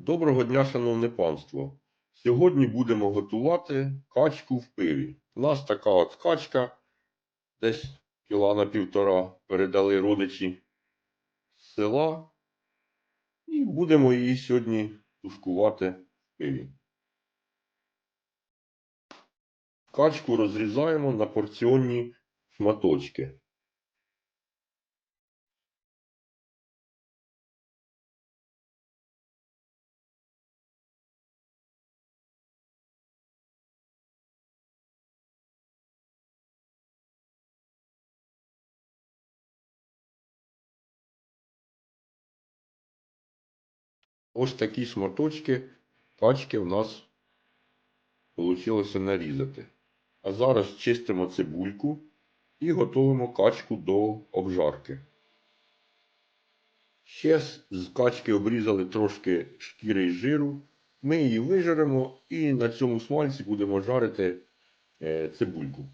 Доброго дня, шановне панство! Сьогодні будемо готувати качку в пиві. У нас така от качка, десь кіла на півтора передали родичі з села. І будемо її сьогодні тушкувати в пиві. Качку розрізаємо на порціонні шматочки. Ось такі шматочки качки в нас вийшло нарізати. А зараз чистимо цибульку і готуємо качку до обжарки. Ще з з качки обрізали трошки шкіри і жиру. Ми її вижаримо і на цьому смальці будемо жарити е, цибульку.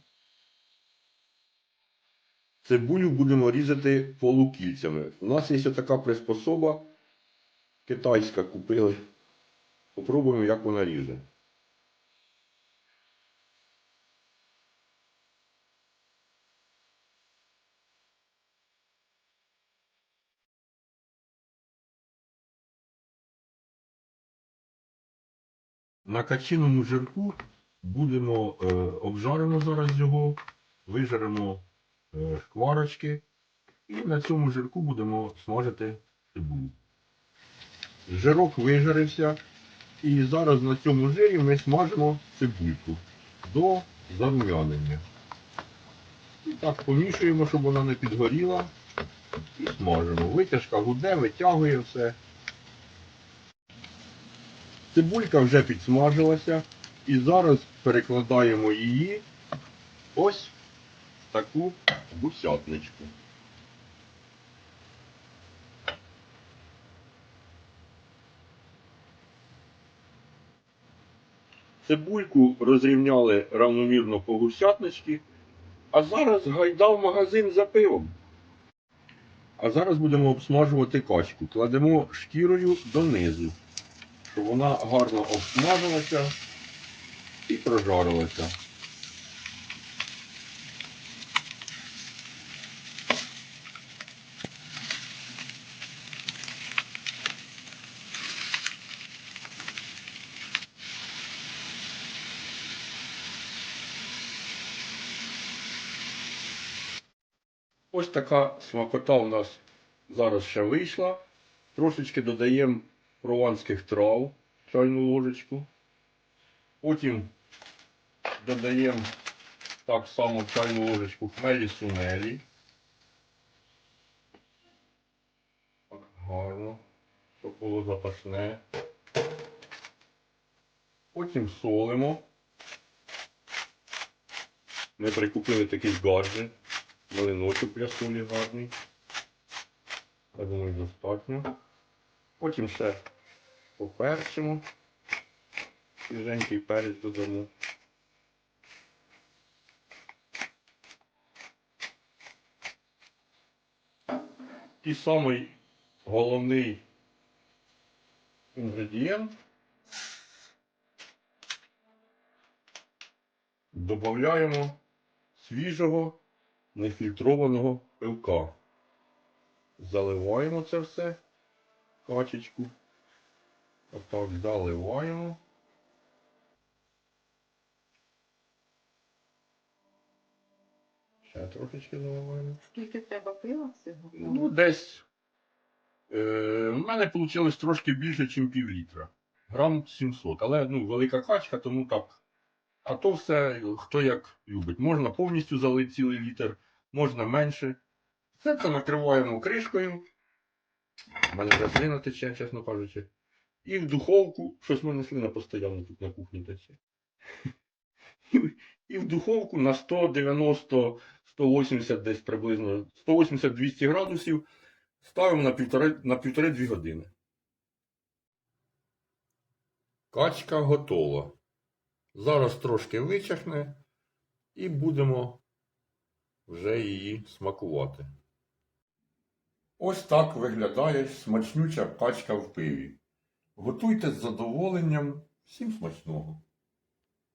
Цибулю будемо різати полукільцями. У нас є така приспособа. Китайська купили. Попробуємо, як вона ріже. На качиному жирку будемо е, обжаримо зараз його, вижаримо е, шкварочки і на цьому жирку будемо смажити цибулю. Жирок вижарився. І зараз на цьому жирі ми смажимо цибульку до зарум'янення. І так помішуємо, щоб вона не підгоріла. І смажимо. Витяжка гуде, витягує все. Цибулька вже підсмажилася. І зараз перекладаємо її ось в таку гусятничку. Цибульку розрівняли равномірно по гусятничці, а зараз гайда в магазин за пивом. А зараз будемо обсмажувати качку. Кладемо шкірою донизу, щоб вона гарно обсмажилася і прожарилася. Ось така смакота у нас зараз ще вийшла. Трошечки додаємо прованських трав, чайну ложечку. Потім додаємо так само чайну ложечку хмелі сунелі. Так, гарно, щоб було запашне. Потім солимо. Ми прикупили такий гаджет. Малиночок для солі гарний. Я думаю, достатньо. Потім ще поперчимо. Свіженький перець додамо. І самий головний інгредієнт. Додаємо свіжого нефільтрованого пилка. Заливаємо це все, качечку. Отак заливаємо. Ще трошечки заливаємо. Скільки треба пива всього? Ну, десь. Е, у мене вийшло трошки більше, ніж пів літра. Грам 700. Але ну, велика качка, тому так. А то все, хто як любить. Можна повністю залити цілий літр, можна менше. Все це накриваємо кришкою. У мене вже слина тече, чесно кажучи. І в духовку, щось в мене слина постійно тут на кухні тече. І- в духовку на 190 180 десь приблизно 180-200 градусів ставимо на півтори, на півтори-дві години. Качка готова. Зараз трошки вичахне і будемо вже її смакувати. Ось так виглядає смачнюча качка в пиві. Готуйте з задоволенням. Всім смачного!